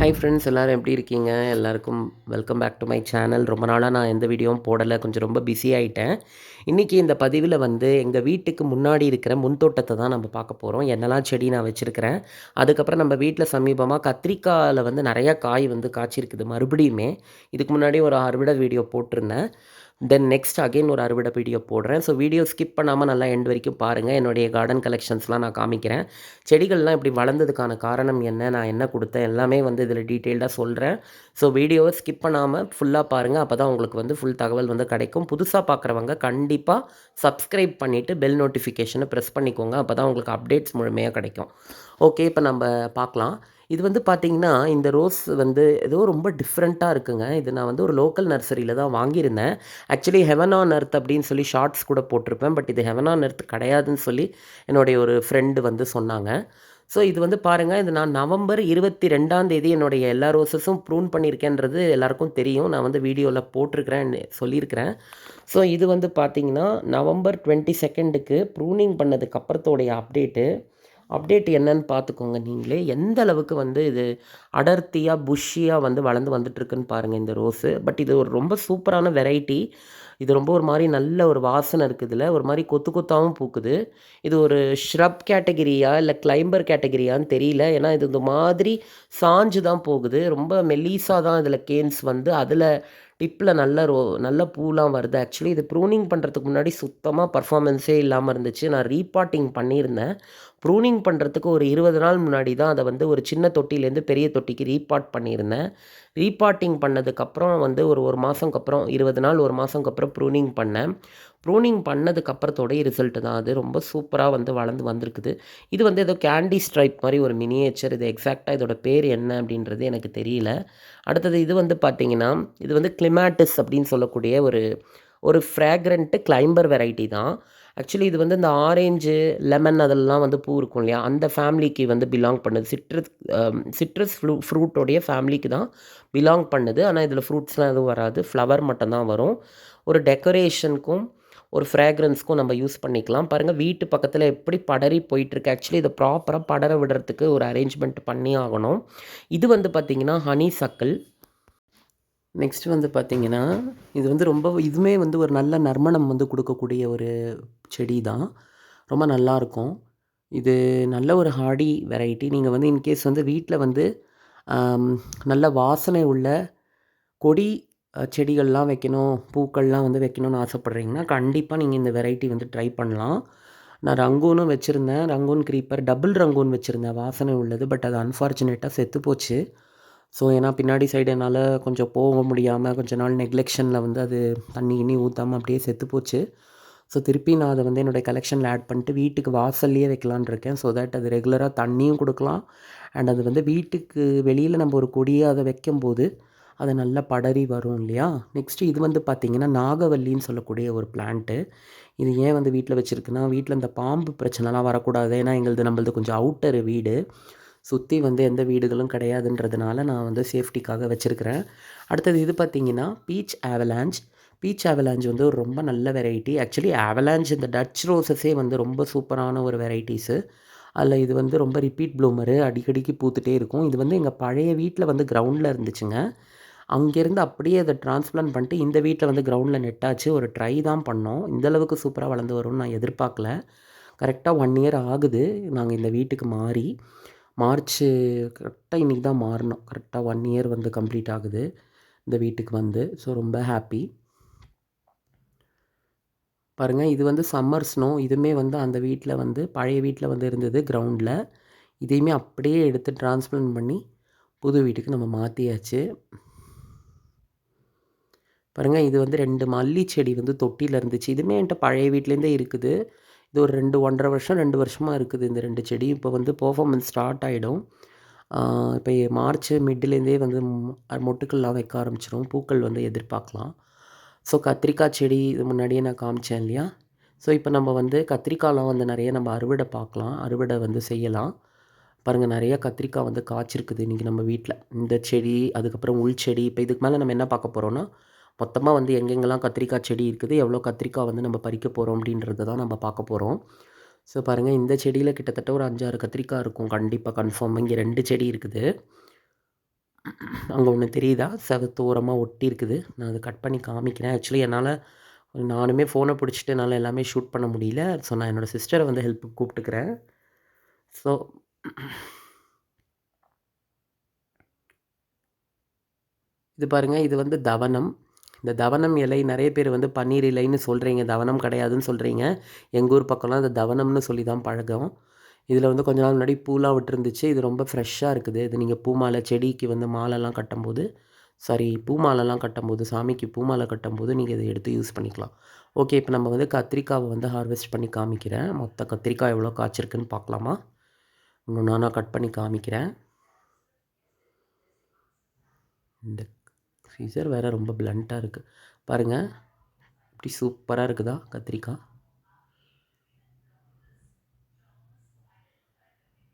Hi friends எல்லோரும் எப்படி இருக்கீங்க? எல்லாருக்கும் welcome back to my channel ரொம்ப நாளாக நான் எந்த வீடியோவும் போடலை. கொஞ்சம் ரொம்ப பிஸி ஆகிட்டேன் இன்றைக்கி இந்த பதிவில் வந்து எங்கள் வீட்டுக்கு முன்னாடி இருக்கிற முன்தோட்டத்தை தான் நம்ம பார்க்க போகிறோம் என்னெல்லாம் செடி நான் வச்சுருக்கிறேன். அதுக்கப்புறம் நம்ம வீட்டில் சமீபமாக கத்திரிக்காயில் வந்து நிறையா காய் வந்து காய்ச்சிருக்குது. மறுபடியுமே இதுக்கு முன்னாடி ஒரு அறுவடை வீடியோ போட்டிருந்தேன். தென் நெக்ஸ்ட் அகைன் ஒரு அறுவடை வீடியோ போடுறேன். ஸோ வீடியோ ஸ்கிப் பண்ணாமல் நல்லா எண்ட் வரைக்கும் பாருங்கள் என்னுடைய கார்டன் கலெக்ஷன்ஸ்லாம் நான் காமிக்கிறேன். செடிகள்லாம் இப்படி வளர்ந்ததுக்கான காரணம் என்ன? நான் என்ன கொடுத்தேன்? எல்லாமே வந்து இதில் டீட்டெயில்டாக சொல்கிறேன் ஸோ வீடியோவை ஸ்கிப் பண்ணாமல் ஃபுல்லாக பாருங்கள் அப்போ தான் உங்களுக்கு வந்து ஃபுல் தகவல் வந்து கிடைக்கும். புதுசாக பார்க்குறவங்க கண்டிப்பாக சப்ஸ்கிரைப் பண்ணிவிட்டு பெல் நோட்டிஃபிகேஷனை ப்ரெஸ் பண்ணிக்கோங்க. அப்போ தான் உங்களுக்கு அப்டேட்ஸ் முழுமையாக கிடைக்கும். ஓகே இப்போ நம்ம பார்க்கலாம். இது வந்து பார்த்திங்கன்னா இந்த ரோஸ் வந்து ஏதோ ரொம்ப டிஃப்ரெண்ட்டாக இருக்குங்க. இது நான் வந்து ஒரு லோக்கல் நர்சரியில் தான் வாங்கியிருந்தேன். ஆக்சுவலி ஹெவன் ஆன் அர்த் அப்படின்னு சொல்லி ஷார்ட்ஸ் கூட போட்டிருப்பேன். பட் இது ஹெவன் ஆன் அர்த் கிடையாதுன்னு சொல்லி என்னுடைய ஒரு ஃப்ரெண்டு வந்து சொன்னாங்க. ஸோ இது வந்து பாருங்கள் இது நான் நவம்பர் இருபத்தி ரெண்டாம் தேதி என்னுடைய எல்லா ரோசஸும் ப்ரூன் பண்ணியிருக்கேன்றது எல்லாருக்கும் தெரியும். நான் வந்து வீடியோவில் போட்டிருக்கிறேன் சொல்லியிருக்கிறேன். ஸோ இது வந்து பார்த்திங்கன்னா நவம்பர் டுவெண்ட்டி செகண்டுக்கு ப்ரூனிங் பண்ணதுக்கு அப்புறத்தோடைய அப்டேட்டு அப்டேட் என்னன்னு பார்த்துக்கோங்க நீங்களே. எந்த அளவுக்கு வந்து இது அடர்த்தியாக புஷ்ஷியாக வந்து வளர்ந்து வந்துட்டுருக்குன்னு பாருங்கள் இந்த ரோஸு. பட் இது ஒரு ரொம்ப சூப்பரான வெரைட்டி. இது ரொம்ப ஒரு மாதிரி நல்ல ஒரு வாசனை இருக்குதுல ஒரு மாதிரி கொத்து கொத்தாகவும் பூக்குது. இது ஒரு ஷ்ரப் கேட்டகிரியா இல்லை கிளைம்பர் கேட்டகிரியான்னு தெரியல. ஏன்னா இது இந்த மாதிரி சாஞ்சு தான் போகுது. ரொம்ப மெல்லீஸாக தான் இதில் கேன்ஸ் வந்து அதில் டிப்பில் நல்ல ரோ நல்ல பூலாம் வருது. ஆக்சுவலி இது ப்ரூனிங் பண்ணுறதுக்கு முன்னாடி சுத்தமாக பர்ஃபார்மன்ஸே இல்லாமல் இருந்துச்சு. நான் ரீபாட்டிங் பண்ணியிருந்தேன். ப்ரூனிங் பண்ணுறதுக்கு ஒரு இருபது நாள் முன்னாடி தான் அதை வந்து ஒரு சின்ன தொட்டிலேருந்து பெரிய தொட்டிக்கு ரீபாட் பண்ணியிருந்தேன். ரீபாட்டிங் பண்ணதுக்கப்புறம் வந்து ஒரு ஒரு மாதம்க்கு அப்புறம் இருபது நாள் ஒரு மாதம்க்கு அப்புறம் ப்ரூனிங் பண்ணேன். ப்ரூனிங் பண்ணதுக்கப்புறத்தோடைய ரிசல்ட்டு தான். அது ரொம்ப சூப்பராக வந்து வளர்ந்து வந்திருக்குது. இது வந்து ஏதோ கேண்டி ஸ்ட்ரைப் மாதிரி ஒரு மினியேச்சர் இது எக்ஸாக்டாக இதோட பேர் என்ன அப்படின்றது எனக்கு தெரியல. அடுத்தது இது வந்து பார்த்திங்கன்னா இது வந்து கிளிமேட்டிஸ் அப்படின்னு சொல்லக்கூடிய ஒரு ஒரு ஃப்ராக்ரண்ட்டு கிளைம்பர் வெரைட்டி தான். ஆக்சுவலி இது வந்து இந்த ஆரேஞ்சு லெமன் அதெல்லாம் வந்து பூ இருக்கும் இல்லையா? அந்த ஃபேமிலிக்கு வந்து பிலாங் பண்ணுது. சிட்ரஸ் சிட்ரஸ் ஃப்ளூ ஃப்ரூட்டோடைய ஃபேமிலிக்கு தான் பிலாங் பண்ணுது. ஆனால் இதில் ஃப்ரூட்ஸ்லாம் எதுவும் வராது. ஃப்ளவர் மட்டும்தான் வரும். ஒரு டெக்கரேஷனுக்கும் ஒரு ஃப்ராக்ரன்ஸ்க்கும் நம்ம யூஸ் பண்ணிக்கலாம். பாருங்கள் வீட்டு பக்கத்தில் எப்படி படரி போயிட்டுருக்கு. ஆக்சுவலி இதை ப்ராப்பராக படர விடுறதுக்கு ஒரு அரேஞ்ச்மெண்ட் பண்ணி ஆகணும். இது வந்து பார்த்திங்கன்னா ஹனி சக்கல் நெக்ஸ்ட் வந்து பார்த்திங்கன்னா இது வந்து ரொம்ப இதுவுமே வந்து ஒரு நல்ல நறுமணம் வந்து கொடுக்கக்கூடிய ஒரு செடி தான் ரொம்ப நல்லாயிருக்கும் இது நல்ல ஒரு ஹார்டி வெரைட்டி நீங்கள் வந்து இன்கேஸ் வந்து வீட்டில் வந்து நல்ல வாசனை உள்ள கொடி செடிகள்லாம் வைக்கணும் பூக்கள்லாம் வந்து வைக்கணும்னு ஆசைப்பட்றீங்கன்னா கண்டிப்பாக நீங்கள் இந்த வெரைட்டி வந்து ட்ரை பண்ணலாம். நான் ரங்கூனும் வச்சுருந்தேன். ரங்கூன் க்ரீப்பர் டபுள் ரங்கூன் வச்சுருந்தேன். வாசனை உள்ளது பட் அது அன்ஃபார்ச்சுனேட்டாக செத்து போச்சு. ஸோ ஏன்னா பின்னாடி சைடு என்னால் கொஞ்சம் போக முடியாமல் கொஞ்ச நாள் நெக்லெக்ஷனில் வந்து அது தண்ணி இனி ஊற்றாமல் அப்படியே செத்து போச்சு. ஸோ திருப்பி நான் அதை வந்து என்னுடைய கலெக்ஷனில் ஆட் பண்ணிட்டு வீட்டுக்கு வாசல்லையே வைக்கலான் இருக்கேன். ஸோ தட் அது ரெகுலராக தண்ணியும் கொடுக்கலாம். அண்ட் அது வந்து வீட்டுக்கு வெளியில் நம்ம ஒரு கொடியை அதை வைக்கும்போது அது நல்லா படரி வரும் இல்லையா? நெக்ஸ்ட்டு இது வந்து பார்த்திங்கன்னா நாகவல்லின்னு சொல்லக்கூடிய ஒரு பிளான்ட்டு இது ஏன் வந்து வீட்டில் வச்சுருக்குன்னா வீட்டில் இந்த பாம்பு பிரச்சனைலாம் வரக்கூடாது. ஏன்னா எங்களது நம்மளது கொஞ்சம் அவுட்டர் வீடு. சுற்றி வந்து எந்த வீடுகளும் கிடையாதுன்றதுனால நான் வந்து சேஃப்டிக்காக வச்சுருக்கிறேன். அடுத்தது இது பார்த்திங்கன்னா பீச் ஆவலாஞ்ச் பீச் ஆவலாஞ்ச் வந்து ஒரு ரொம்ப நல்ல வெரைட்டி ஆக்சுவலி ஆவலாஞ்ச் இந்த டச் ரோசஸே வந்து ரொம்ப சூப்பரான ஒரு வெரைட்டிஸு அதில் இது வந்து ரொம்ப ரிப்பீட் ப்ளூமரு அடிக்கடிக்கு பூத்துட்டே இருக்கும். இது வந்து எங்கள் பழைய வீட்டில் வந்து கிரவுண்டில் இருந்துச்சுங்க. அங்கேருந்து அப்படியே அதை டிரான்ஸ்பிளான் பண்ணிட்டு இந்த வீட்டில் வந்து கிரவுண்டில் நெட்டாச்சு ஒரு ட்ரை தான் பண்ணோம். இந்தளவுக்கு சூப்பராக வளர்ந்து வரும்னு நான் எதிர்பார்க்கல. கரெக்டாக ஒன் இயர் ஆகுது. நாங்கள் இந்த வீட்டுக்கு மாறி மார்ச் கரெக்டாக இன்றைக்கி தான் மாறினோம் கரெக்டாக ஒன் இயர் வந்து கம்ப்ளீட் ஆகுது. இந்த வீட்டுக்கு வந்து. ஸோ ரொம்ப ஹாப்பி பாருங்கள் இது வந்து சம்மர் ஸ்னோ இதுவுமே வந்து அந்த வீட்டில் வந்து பழைய வீட்டில் வந்து இருந்தது கிரவுண்டில் இதையுமே அப்படியே எடுத்து டிரான்ஸ்பிளான்ட் பண்ணி புது வீட்டுக்கு நம்ம மாற்றியாச்சு பாருங்கள் இது வந்து ரெண்டு மல்லி செடி வந்து தொட்டியில் இருந்துச்சு. இதுவுமே என்கிட்ட பழைய வீட்லேருந்தே இருக்குது. இது ஒரு ரெண்டு ஒன்றரை வருஷம் ரெண்டு வருஷமாக இருக்குது இந்த ரெண்டு செடி இப்போ வந்து பர்ஃபாமன்ஸ் ஸ்டார்ட் ஆகிடும் இப்போ மார்ச் மிட்லேருந்தே வந்து மொட்டுக்கள்லாம் வைக்க ஆரம்பிச்சிடும் பூக்கள் வந்து எதிர்பார்க்கலாம். ஸோ கத்திரிக்காய் செடி இது முன்னாடியே நான் காமிச்சேன் இல்லையா? ஸோ இப்போ நம்ம வந்து கத்திரிக்காயெலாம் வந்து நிறைய நம்ம அறுவடை பார்க்கலாம். அறுவடை வந்து செய்யலாம். பாருங்கள் நிறைய கத்திரிக்காய் வந்து காய்ச்சிருக்குது இன்றைக்கி நம்ம வீட்டில் இந்த செடி அதுக்கப்புறம் உள் செடி இப்போ இதுக்கு மேலே நம்ம என்ன பார்க்க போகிறோன்னா மொத்தமாக வந்து எங்கெங்கெல்லாம் கத்திரிக்காய் செடி இருக்குது எவ்வளோ கத்திரிக்காய் வந்து நம்ம பறிக்க போகிறோம் அப்படின்றத தான் நம்ம பார்க்க போகிறோம் ஸோ பாருங்கள் இந்த செடியில் கிட்டத்தட்ட ஒரு அஞ்சாறு கத்திரிக்காய் இருக்கும். கண்டிப்பாக கன்ஃபார்ம் இங்கே ரெண்டு செடி இருக்குது. அங்கே ஒன்று தெரியுதா? செவத்து ஓரமாக ஒட்டி இருக்குது. நான் அதை கட் பண்ணி காமிக்கிறேன். ஆக்சுவலி என்னால் நானுமே ஃபோனை பிடிச்சிட்டு என்னால் எல்லாமே ஷூட் பண்ண முடியல. ஸோ நான் என்னோடய சிஸ்டரை வந்து ஹெல்ப்புக்கு கூப்பிட்டுக்கிறேன். ஸோ இது பாருங்கள் இது வந்து தவனம் இந்த தவனம் இலை நிறைய பேர் வந்து பன்னீர் இலைன்னு சொல்கிறீங்க தவனம் கிடையாதுன்னு சொல்கிறீங்க எங்கள் ஊர் பக்கம்லாம் இந்த தவனம்னு சொல்லி தான் பழகம் இதில் வந்து கொஞ்ச நாள் முன்னாடி பூலாம் விட்டுருந்துச்சு. இது ரொம்ப ஃப்ரெஷ்ஷாக இருக்குது. இது நீங்கள் பூ மாலை செடிக்கு வந்து மாலைலாம் கட்டும்போது சாரி பூ மாலைலாம் கட்டும்போது சாமிக்கு பூ மாலை கட்டும்போது நீங்கள் இதை எடுத்து யூஸ் பண்ணிக்கலாம். ஓகே இப்போ நம்ம வந்து கத்திரிக்காவை வந்து ஹார்வெஸ்ட் பண்ணி காமிக்கிறேன். மொத்த கத்திரிக்காய் எவ்வளோ காய்ச்சிருக்குன்னு பார்க்கலாமா? இன்னும் நானாக கட் பண்ணி காமிக்கிறேன். இந்த சீசர் வேறு ரொம்ப பிளண்ட்டாக இருக்குது பாருங்கள் இப்படி சூப்பராக இருக்குதா கத்திரிக்காய்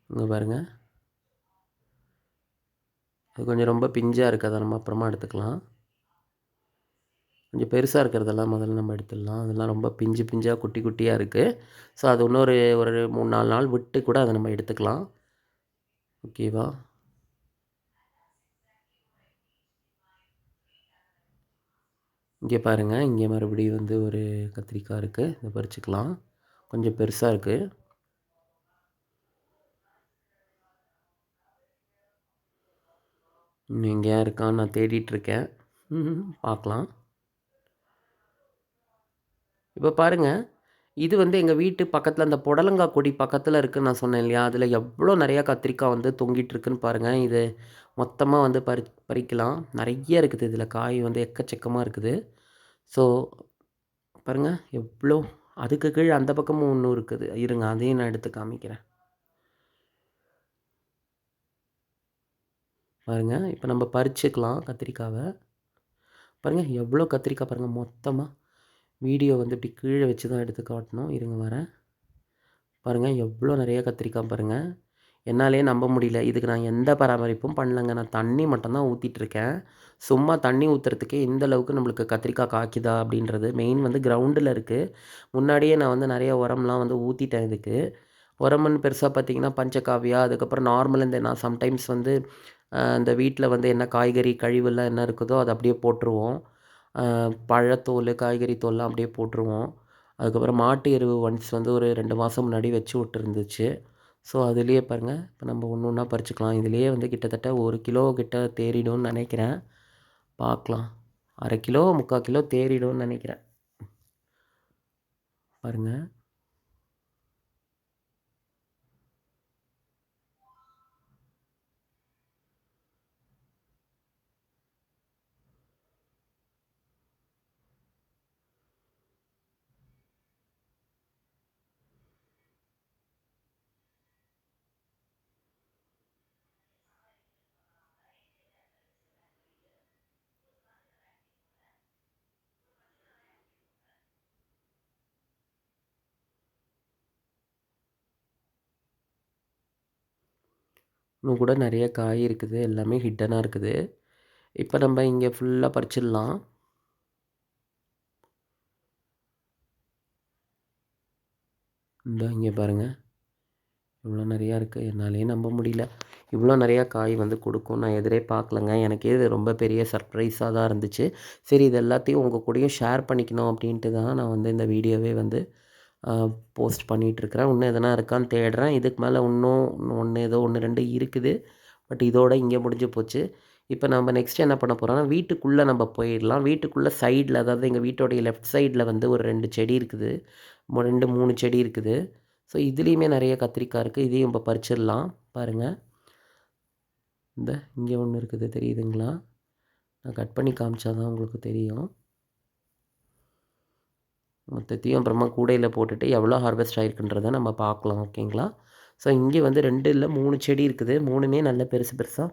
இங்கே பாருங்கள் அது கொஞ்சம் ரொம்ப பிஞ்சாக இருக்குது அதை நம்ம அப்புறமா எடுத்துக்கலாம். கொஞ்சம் பெருசாக இருக்கிறதெல்லாம் முதல்ல நம்ம எடுத்துடலாம். அதெல்லாம் ரொம்ப பிஞ்சு பிஞ்சாக குட்டி குட்டியாக இருக்குது ஸோ அது இன்னொரு ஒரு மூணு நாலு நாள் விட்டு கூட அதை நம்ம எடுத்துக்கலாம். ஓகேவா இங்கே பாருங்கள் இங்கே மறுபடியும் வந்து ஒரு கத்திரிக்காய் இருக்குது இதை பறிச்சுக்கலாம். கொஞ்சம் பெருசாக இருக்குது இன்னும் எங்கேயா இருக்கான்னு நான் தேடிட்டுருக்கேன் பார்க்கலாம். இப்போ பாருங்கள் இது வந்து எங்கள் வீட்டு பக்கத்தில் அந்த புடலங்காய் கொடி பக்கத்தில் இருக்குதுன்னு நான் சொன்னேன் இல்லையா? அதில் எவ்வளோ நிறையா கத்திரிக்காய் வந்து தொங்கிட்டு இருக்குன்னு பாருங்கள் இது மொத்தமாக வந்து பறி பறிக்கலாம். நிறைய இருக்குது. இதில் காய் வந்து எக்கச்சக்கமாக இருக்குது. ஸோ பாருங்கள் எவ்வளோ அதுக்கு கீழே அந்த பக்கமும் ஒன்றும் இருக்குது. இருங்க அதையும் நான் எடுத்து காமிக்கிறேன். பாருங்கள் இப்போ நம்ம பறிச்சுக்கலாம் கத்திரிக்காவை. பாருங்கள் எவ்வளோ கத்திரிக்காய் பாருங்கள் மொத்தமாக வீடியோ வந்து இப்படி கீழே வச்சு தான் எடுத்து காட்டணும். இருங்க வரேன். பாருங்கள் எவ்வளோ நிறைய கத்திரிக்காய் பாருங்கள் என்னாலே நம்ப முடியல. இதுக்கு நான் எந்த பராமரிப்பும் பண்ணலங்க. நான் தண்ணி மட்டும்தான் ஊற்றிட்டுருக்கேன் சும்மா தண்ணி ஊற்றுறதுக்கே இந்த அளவுக்கு நம்மளுக்கு கத்திரிக்காய் காய்க்குதா அப்படின்றது மெயின் வந்து கிரவுண்டில் இருக்குது முன்னாடியே நான் வந்து நிறைய உரம்லாம் வந்து ஊற்றிட்டேன் இதுக்கு. உரம்னு பெருசாக பார்த்தீங்கன்னா பஞ்சகாவியா அதுக்கப்புறம் நார்மல் இந்த நான் சம்டைம்ஸ் வந்து இந்த வீட்டில் வந்து என்ன காய்கறி கழிவுலாம் என்ன இருக்குதோ அதை அப்படியே போட்டுருவோம். பழத்தோல் காய்கறி தோல்லாம் அப்படியே போட்டுருவோம். அதுக்கப்புறம் மாட்டு எருவு ஒன்ஸ் வந்து ஒரு ரெண்டு மாதம் முன்னாடி வச்சு விட்டுருந்துச்சு. ஸோ அதுலேயே பாருங்கள் இப்போ நம்ம ஒன்று ஒன்றா பறிச்சுக்கலாம். இதுலேயே வந்து கிட்டத்தட்ட ஒரு கிலோ கிட்ட தேறிடும்னு நினைக்கிறேன். பார்க்கலாம் அரை கிலோ முக்கால் கிலோ தேறிடும்னு நினைக்கிறேன். பாருங்கள் இன்னும் கூட நிறைய காய் இருக்குது. எல்லாமே ஹிட்டனாக இருக்குது. இப்போ நம்ம இங்கே ஃபுல்லாக பறிச்சிடலாம். இந்த இங்கே பாருங்கள் இவ்வளோ நிறையா இருக்குது என்னாலேயே நம்ப முடியல. இவ்வளோ நிறையா காய் வந்து கொடுக்கும். நான் எதிரே பார்க்கலங்க. எனக்கே இது ரொம்ப பெரிய சர்ப்ரைஸாக தான் இருந்துச்சு. சரி இது எல்லாத்தையும் உங்கள் கூடயும் ஷேர் பண்ணிக்கணும் அப்படின்ட்டு தான் நான் வந்து இந்த வீடியோவே வந்து போஸ்ட் பண்ணிகிட்ருக்குறேன் இன்னும் எதனா இருக்கான்னு தேடுறேன். இதுக்கு மேலே இன்னும் ஒன்று ஏதோ ஒன்று ரெண்டு இருக்குது. பட் இதோட இங்கே முடிஞ்சு போச்சு. இப்போ நம்ம நெக்ஸ்ட் என்ன பண்ண போகிறோம்னா வீட்டுக்குள்ளே நம்ம போயிடலாம். வீட்டுக்குள்ளே சைடில் அதாவது எங்கள் வீட்டோடைய லெஃப்ட் சைடில் வந்து ஒரு ரெண்டு செடி இருக்குது. ரெண்டு மூணு செடி இருக்குது. ஸோ இதுலேயுமே நிறைய கத்திரிக்காய் இருக்குது. இதையும் இப்போ பறிச்சிடலாம். பாருங்கள் இந்த இங்கே ஒன்று இருக்குது. தெரியுதுங்களா? நான் கட் பண்ணி காமிச்சாதான் உங்களுக்கு தெரியும். மொத்தத்தையும் அப்புறமா கூடையில் போட்டுட்டு எவ்வளோ ஹார்வெஸ்ட் ஆகிருக்குன்றதை நம்ம பார்க்கலாம் ஓகேங்களா? ஸோ இங்கே வந்து ரெண்டு இல்லை மூணு செடி இருக்குது. மூணுமே நல்ல பெருசு பெருசாக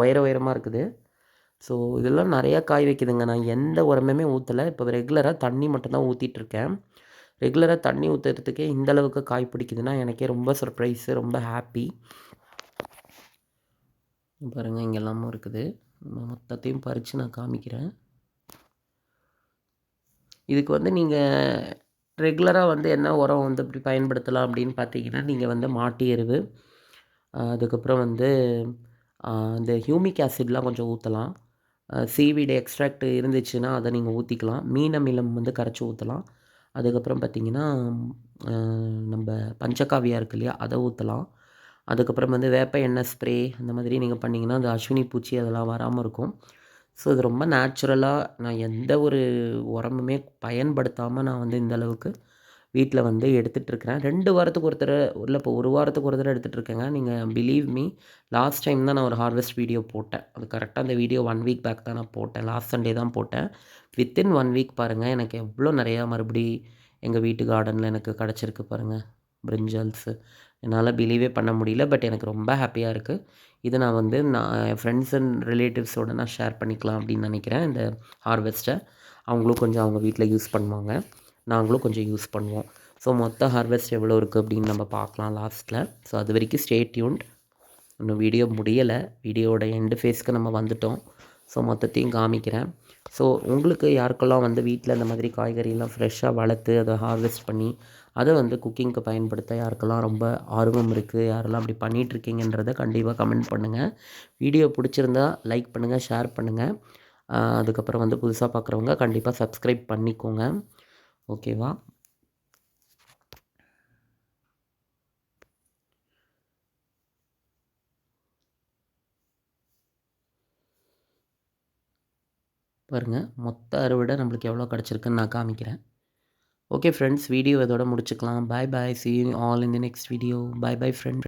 உயர உயரமாக இருக்குது. ஸோ இதெல்லாம் நிறையா காய் வைக்குதுங்க. நான் எந்த உரமுமே ஊற்றலை இப்போ ரெகுலராக தண்ணி மட்டும்தான் ஊற்றிட்டுருக்கேன் ரெகுலராக தண்ணி ஊற்றுறதுக்கே இந்தளவுக்கு காய் பிடிக்குதுன்னா எனக்கே ரொம்ப சர்ப்ரைஸு ரொம்ப ஹாப்பி பாருங்கள் இங்கெல்லாமும் இருக்குது. மொத்தத்தையும் பறித்து நான் காமிக்கிறேன். இதுக்கு வந்து நீங்கள் ரெகுலராக வந்து என்ன உரம் வந்து இப்படி பயன்படுத்தலாம் அப்படின்னு பார்த்தீங்கன்னா நீங்கள் வந்து மாட்டு எருவு அதுக்கப்புறம் வந்து இந்த ஹியூமிக் ஆசிட்லாம் கொஞ்சம் ஊற்றலாம் சீவீடு எக்ஸ்ட்ராக்ட் இருந்துச்சுன்னா அதை நீங்கள் ஊற்றிக்கலாம் மீன் அமிலம் வந்து கரைச்சி ஊற்றலாம் அதுக்கப்புறம் பார்த்திங்கன்னா நம்ம பஞ்சகாவியா இருக்கு இல்லையா அதை ஊற்றலாம் அதுக்கப்புறம் வந்து வேப்ப எண்ணெய் ஸ்ப்ரே அந்த மாதிரி நீங்கள் பண்ணிங்கன்னா அந்த அஸ்வினி பூச்சி அதெல்லாம் வராமல் இருக்கும். ஸோ இது ரொம்ப நேச்சுரலாக நான் எந்த ஒரு உரமுமே பயன்படுத்தாமல் நான் வந்து இந்த அளவுக்கு வீட்டில் வந்து எடுத்துகிட்ருக்கிறேன் ரெண்டு வாரத்துக்கு ஒரு தடவை இல்லை இப்போ ஒரு வாரத்துக்கு ஒரு தடவை எடுத்துகிட்ருக்கேங்க நீங்கள் பிலீவ் மீ லாஸ்ட் டைம் தான் நான் ஒரு ஹார்வெஸ்ட் வீடியோ போட்டேன். அது கரெக்டாக அந்த வீடியோ ஒன் வீக் பேக் தான் நான் போட்டேன். லாஸ்ட் சண்டே தான் போட்டேன். வித்தின் ஒன் வீக் பாருங்கள் எனக்கு எவ்வளோ நிறையா மறுபடி எங்கள் வீட்டு கார்டனில் எனக்கு கிடச்சிருக்கு பாருங்கள் பிரிஞ்சல்ஸு என்னால் பிலீவே பண்ண முடியல பட் எனக்கு ரொம்ப ஹாப்பியாக இருக்குது இது நான் வந்து நான் என் ஃப்ரெண்ட்ஸ் அண்ட் ரிலேட்டிவ்ஸோடு நான் ஷேர் பண்ணிக்கலாம் அப்படின்னு நினைக்கிறேன் இந்த ஹார்வெஸ்ட்டை அவங்களும் கொஞ்சம் அவங்க வீட்டில் யூஸ் பண்ணுவாங்க. நாங்களும் கொஞ்சம் யூஸ் பண்ணுவோம். ஸோ மொத்த ஹார்வெஸ்ட் எவ்வளோ இருக்குது அப்படின்னு நம்ம பார்க்கலாம் லாஸ்ட்டில் ஸோ அது வரைக்கும் ஸ்டே டியூன்ட் இன்னும் வீடியோ முடியலை. வீடியோட எண்டு ஃபேஸ்க்கு நம்ம வந்துட்டோம். ஸோ மொத்தத்தையும் காமிக்கிறேன். ஸோ உங்களுக்கு யாருக்கெல்லாம் வந்து வீட்டில் இந்த மாதிரி காய்கறியெல்லாம் ஃப்ரெஷ்ஷாக வளர்த்து அதை ஹார்வெஸ்ட் பண்ணி அதை வந்து குக்கிங்க்கு பயன்படுத்த யாருக்கெல்லாம் ரொம்ப ஆர்வம் இருக்குது யாரெல்லாம் அப்படி பண்ணிகிட்ருக்கீங்கன்றதை கண்டிப்பாக கமெண்ட் பண்ணுங்கள் வீடியோ பிடிச்சிருந்தா லைக் பண்ணுங்கள் ஷேர் பண்ணுங்கள் அதுக்கப்புறம் வந்து புதுசாக பார்க்குறவங்க கண்டிப்பாக சப்ஸ்கிரைப் பண்ணிக்கோங்க. ஓகேவா? பாருங்கள் மொத்த அறுவடை நம்மளுக்கு எவ்வளோ கிடச்சிருக்குன்னு நான் காமிக்கிறேன். ஓகே ஃப்ரெண்ட்ஸ் வீடியோ இதோட முடிச்சுக்கலாம். Bye bye see all in the next video bye bye friend